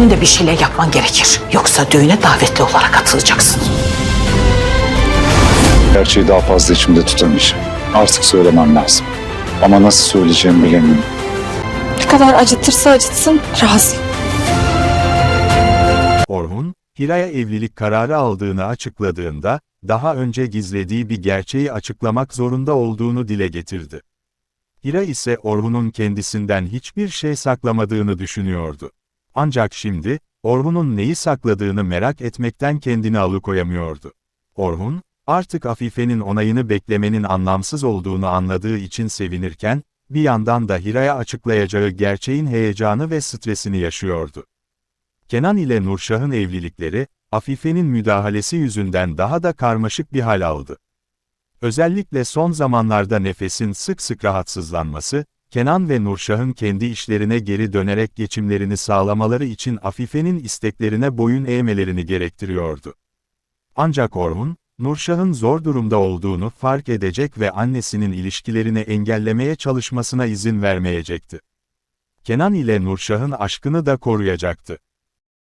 senin de bir şeyler yapman gerekir. Yoksa düğüne davetli olarak katılacaksın. Gerçeği daha fazla içimde tutamayacağım. Artık söylemem lazım. Ama nasıl söyleyeceğimi bilemiyorum. Ne kadar acıtırsa acıtsın razıyım. Orhun, Hira'ya evlilik kararı aldığını açıkladığında, daha önce gizlediği bir gerçeği açıklamak zorunda olduğunu dile getirdi. Hira ise Orhun'un kendisinden hiçbir şey saklamadığını düşünüyordu. Ancak şimdi, Orhun'un neyi sakladığını merak etmekten kendini alıkoyamıyordu. Orhun, artık Afife'nin onayını beklemenin anlamsız olduğunu anladığı için sevinirken, bir yandan da Hira'ya açıklayacağı gerçeğin heyecanı ve stresini yaşıyordu. Kenan ile Nurşah'ın evlilikleri, Afife'nin müdahalesi yüzünden daha da karmaşık bir hal aldı. Özellikle son zamanlarda nefesin sık sık rahatsızlanması, Kenan ve Nurşah'ın kendi işlerine geri dönerek geçimlerini sağlamaları için Afife'nin isteklerine boyun eğmelerini gerektiriyordu. Ancak Orhun, Nurşah'ın zor durumda olduğunu fark edecek ve annesinin ilişkilerini engellemeye çalışmasına izin vermeyecekti. Kenan ile Nurşah'ın aşkını da koruyacaktı.